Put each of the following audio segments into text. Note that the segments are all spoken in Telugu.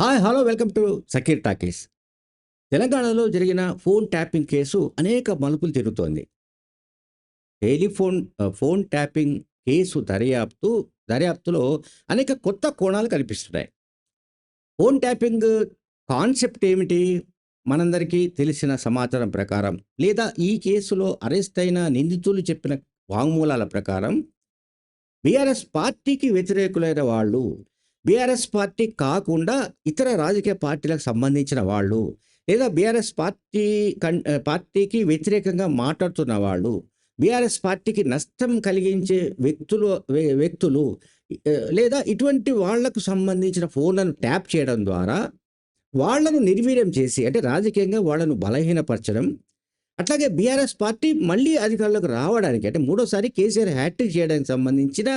Hi hello welcome to Sakeer talkies. తెలంగాణలో జరిగిన ఫోన్ ట్యాపింగ్ కేసు అనేక మలుపులు తిరుగుతోంది. టెలిఫోన్ ఫోన్ ట్యాపింగ్ కేసు దర్యాప్తు దర్యాప్తులో అనేక కొత్త కోణాలు కనిపిస్తున్నాయి. ఫోన్ ట్యాపింగ్ కాన్సెప్ట్ ఏమిటి? మనందరికీ తెలిసిన సమాచారం ప్రకారం లేదా ఈ కేసులో అరెస్ట్ అయిన నిందితులు చెప్పిన వాంగ్మూలాల ప్రకారం బీఆర్ఎస్ పార్టీకి వ్యతిరేకులైన వాళ్ళు బీఆర్ఎస్ పార్టీ కాకుండా ఇతర రాజకీయ పార్టీలకు సంబంధించిన వాళ్ళు లేదా బీఆర్ఎస్ పార్టీ కన్ పార్టీకి వ్యతిరేకంగా మాట్లాడుతున్న వాళ్ళు బీఆర్ఎస్ పార్టీకి నష్టం కలిగించే వ్యక్తులు వ్యక్తులు లేదా ఇటువంటి వాళ్ళకు సంబంధించిన ఫోన్లను ట్యాప్ చేయడం ద్వారా వాళ్ళను నిర్వీర్యం చేసి అంటే రాజకీయంగా వాళ్ళను బలహీనపరచడం అట్లాగే బీఆర్ఎస్ పార్టీ మళ్ళీ అధికారంలోకి రావడానికి అంటే మూడోసారి కేసీఆర్ హ్యాట్రిక్ చేయడానికి సంబంధించిన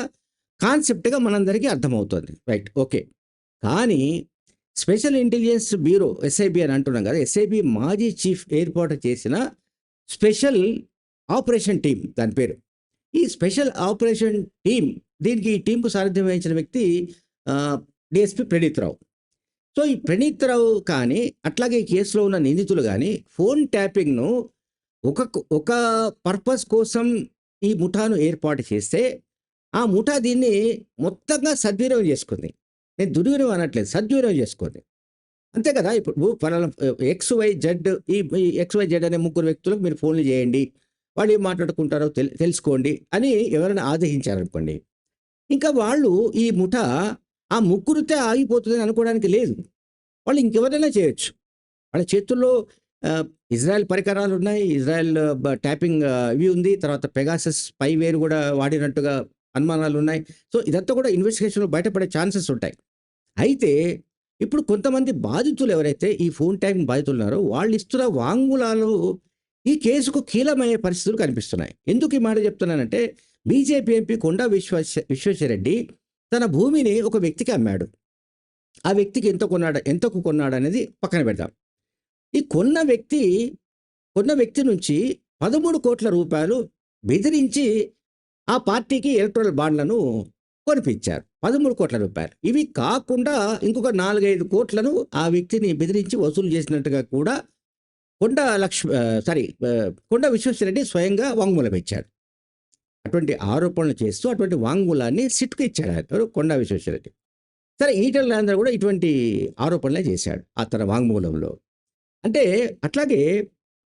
కాన్సెప్ట్గా మనందరికీ అర్థమవుతుంది. Right okay. కానీ స్పెషల్ ఇంటెలిజెన్స్ బ్యూరో ఎస్ఐబి అని అంటున్నాం కదా ఎస్ఐబి మాజీ చీఫ్ ఏర్పాటు చేసిన స్పెషల్ ఆపరేషన్ టీం దాని పేరు. ఈ స్పెషల్ ఆపరేషన్ టీం దీనికి ఈ టీంకు సారథ్యం వహించిన వ్యక్తి డిఎస్పి ప్రణీత్ రావు. సో ఈ ప్రణీత్ రావు కానీ అట్లాగే ఈ కేసులో ఉన్న నిందితులు కానీ ఫోన్ ట్యాపింగ్ను ఒక ఒక పర్పస్ కోసం ఈ ముఠాను ఏర్పాటు చేస్తే ఆ ముఠా దీన్ని మొత్తంగా సద్వినియోగం చేసుకుంది. నేను దుర్వినియోగం అనట్లేదు సద్వినియోగం చేసుకుంది. అంతే కదా? ఇప్పుడు ఫలానా ఎక్స్ వై జెడ్ ఈ ఎక్స్ వై జెడ్ అనే ముగ్గురు వ్యక్తులకు మీరు ఫోన్లు చేయండి వాళ్ళు ఏం మాట్లాడుకుంటారో తెల్ తెలుసుకోండి అని ఎవరైనా ఆదేశించారనుకోండి. ఇంకా వాళ్ళు ఈ ముఠ ఆ ముగ్గురితే ఆగిపోతుందని అనుకోవడానికి లేదు. వాళ్ళు ఇంకెవరైనా చేయొచ్చు. వాళ్ళ చేతుల్లో ఇజ్రాయెల్ పరికరాలు ఉన్నాయి. ఇజ్రాయెల్ ట్యాపింగ్ ఇవి ఉంది. తర్వాత పెగాసస్ పైవేర్ కూడా వాడినట్టుగా అనుమానాలు ఉన్నాయి సో ఇదంతా కూడా ఇన్వెస్టిగేషన్లో బయటపడే ఛాన్సెస్ ఉంటాయి. అయితే ఇప్పుడు కొంతమంది బాధితులు ఎవరైతే ఈ ఫోన్ ట్యాపింగ్ బాధితులు ఉన్నారో వాళ్ళు ఇస్తున్న వాంగ్మూలాలు ఈ కేసుకు కీలమయ్యే పరిస్థితులు కనిపిస్తున్నాయి. ఎందుకు ఈ మాట చెప్తున్నానంటే బీజేపీ ఎంపీ కొండా విశ్వేశ విశ్వేశ్వరరెడ్డి తన భూమిని ఒక వ్యక్తికి అమ్మాడు. ఆ వ్యక్తికి ఎంత కొన్నాడు ఎంతకు కొన్నాడు అనేది పక్కన పెడదాం. ఈ కొన్న వ్యక్తి కొన్న వ్యక్తి నుంచి పదమూడు కోట్ల రూపాయలు బెదిరించి ఆ పార్టీకి ఎలక్ట్రల్ బాండ్లను కొనిపించారు. పదమూడు కోట్ల రూపాయలు. ఇవి కాకుండా ఇంకొక నాలుగైదు కోట్లను ఆ వ్యక్తిని బెదిరించి వసూలు చేసినట్టుగా కూడా కొండ లక్ష్మ సారీ కొండ విశ్వేశ్వరరెడ్డి స్వయంగా వాంగ్మూలం ఇచ్చాడు అటువంటి ఆరోపణలు చేస్తూ అటువంటి వాంగ్మూలాన్ని సిట్కు ఇచ్చాడు ఆయన కొండ విశ్వేశ్వరరెడ్డి. సరే ఈటల రాజేంద్ర కూడా ఇటువంటి ఆరోపణలే చేశాడు ఆ తన వాంగ్మూలంలో. అంటే అట్లాగే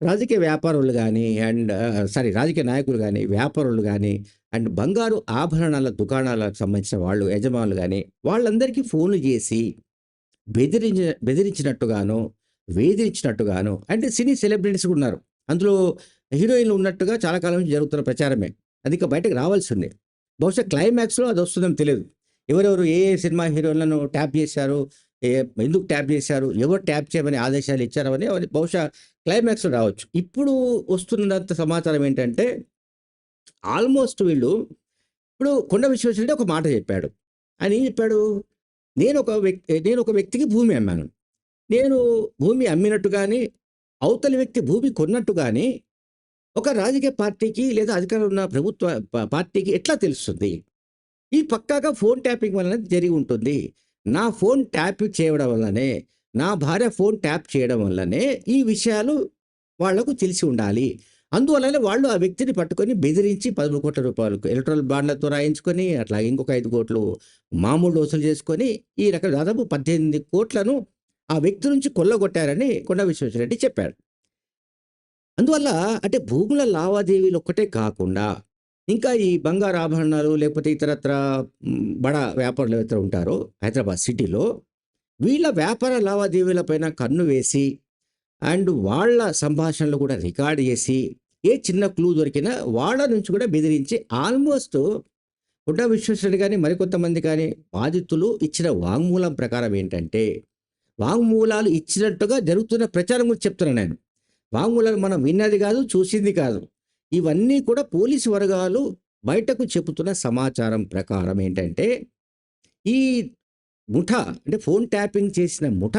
రాజకీయ వ్యాపారులు కానీ అండ్ సారీ రాజకీయ నాయకులు కానీ వ్యాపారులు కానీ అండ్ బంగారు ఆభరణాల దుకాణాలకు సంబంధించిన వాళ్ళు యజమానులు కానీ వాళ్ళందరికీ ఫోన్లు చేసి బెదిరించ బెదిరించినట్టుగాను వేధించినట్టుగాను అంటే సినీ సెలబ్రిటీస్ కూడా ఉన్నారు. అందులో హీరోయిన్లు ఉన్నట్టుగా చాలా కాలం నుంచి జరుగుతున్న ప్రచారమే. అది ఇంకా బయటకు రావాల్సిందే బహుశా క్లైమాక్స్లో అది వస్తుందని తెలియదు. ఎవరెవరు ఏ ఏ సినిమా హీరోయిన్లను ట్యాప్ చేశారు ఎందుకు ట్యాప్ చేశారు? ఎవరు ట్యాప్ చేయమని ఆదేశాలు ఇచ్చారు అని బహుశా క్లైమాక్స్లో రావచ్చు. ఇప్పుడు వస్తున్నంత సమాచారం ఏంటంటే ఆల్మోస్ట్ వీళ్ళు ఇప్పుడు కొండ విశ్వేశ్వరుడు ఒక మాట చెప్పాడు. ఆయన ఏం చెప్పాడు? నేను ఒక వ్యక్తి నేను ఒక వ్యక్తికి భూమి అమ్మాను. నేను భూమి అమ్మినట్టు కానీ అవతలి వ్యక్తి భూమి కొన్నట్టు కానీ ఒక రాజకీయ పార్టీకి లేదా అధికారం ఉన్న ప్రభుత్వ పార్టీకి ఎట్లా తెలుస్తుంది? ఈ పక్కాగా ఫోన్ ట్యాపింగ్ వలన జరిగి ఉంటుంది. నా ఫోన్ ట్యాప్ చేయడం వల్లనే నా భార్య ఫోన్ ట్యాప్ చేయడం వల్లనే ఈ విషయాలు వాళ్ళకు తెలిసి ఉండాలి. అందువల్లనే వాళ్ళు ఆ వ్యక్తిని పట్టుకొని బెదిరించి పదమూడు కోట్ల రూపాయలు ఎలక్ట్రల్ బాండ్లతో రాయించుకొని అట్లా ఇంకొక ఐదు కోట్లు మామూలు వసూలు చేసుకొని ఈ రకం దాదాపు పద్దెనిమిది కోట్లను ఆ వ్యక్తి నుంచి కొల్లగొట్టారని కొండ విశ్వేశ్వరరెడ్డి చెప్పాడు అందువల్ల అంటే భూముల లావాదేవీలు ఒక్కటే కాకుండా ఇంకా ఈ బంగారు ఆభరణాలు లేకపోతే ఇతరత్ర మ్, బడా వ్యాపారులు ఎవరైతే ఉంటారో హైదరాబాద్ సిటీలో వీళ్ళ వ్యాపార లావాదేవీలపైన కన్ను వేసి అండ్ వాళ్ళ సంభాషణలు కూడా రికార్డ్ చేసి ఏ చిన్న క్లూ దొరికినా వాళ్ళ నుంచి కూడా బెదిరించి ఆల్మోస్ట్ గుడ్డ విశ్వేశ్వరుడు కానీ మరికొంతమంది కానీ బాధితులు ఇచ్చిన వాంగ్మూలం ప్రకారం ఏంటంటే వాంగ్మూలాలు ఇచ్చినట్టుగా జరుగుతున్న ప్రచారం గురించి చెప్తున్నాను నేను. వాంగ్మూలాలు మనం విన్నది కాదు చూసింది కాదు. ఇవన్నీ కూడా పోలీసు వర్గాలు బయటకు చెబుతున్న సమాచారం ప్రకారం ఏంటంటే ఈ ముఠ అంటే ఫోన్ ట్యాపింగ్ చేసిన ముఠ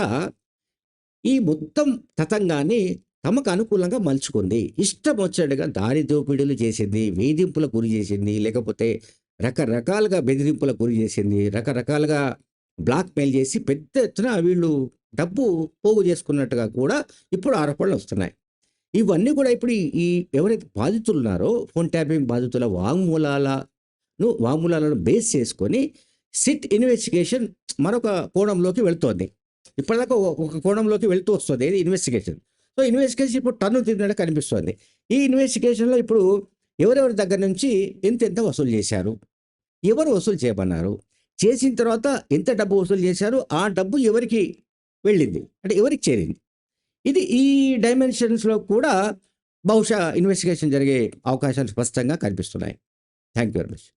ఈ మొత్తం తతంగాన్ని తమకు అనుకూలంగా మలుచుకుంది ఇష్టం వచ్చినట్టుగా దారి దోపిడీలు చేసింది వేధింపులకు గురి చేసింది లేకపోతే రకరకాలుగా బెదిరింపులకు గురి చేసింది రకరకాలుగా బ్లాక్‌మెయిల్ చేసి పెద్ద ఎత్తున వీళ్ళు డబ్బు పోగు చేసుకున్నట్టుగా కూడా ఇప్పుడు ఆరోపణలు వస్తున్నాయి. ఇవన్నీ కూడా ఇప్పుడు ఈ ఎవరైతే బాధితులు ఉన్నారో ఫోన్ ట్యాపింగ్ బాధితుల వాంగ్మూలాలను వాంగ్మూలాలను బేస్ చేసుకొని సిట్ ఇన్వెస్టిగేషన్ మరొక కోణంలోకి వెళుతోంది ఇప్పటిదాకా ఒక కోణంలోకి వెళ్తూ వస్తుంది. ఇది ఇన్వెస్టిగేషన్. సో, ఇన్వెస్టిగేషన్ ఇప్పుడు టర్న్ తిరిగినట్టు కనిపిస్తోంది. ఈ ఇన్వెస్టిగేషన్‌లో ఇప్పుడు ఎవరెవరి దగ్గర నుంచి ఎంతెంత వసూలు చేశారు? ఎవరు వసూలు చేయమన్నారు? చేసిన తర్వాత ఎంత డబ్బు వసూలు చేశారు? ఆ డబ్బు ఎవరికి వెళ్ళింది? అంటే ఎవరికి చేరింది? ఇది ఈ డైమెన్షన్స్‌లో కూడా బహుశా ఇన్వెస్టిగేషన్ జరిగే అవకాశాలు స్పష్టంగా కనిపిస్తున్నాయి. Thank you very much.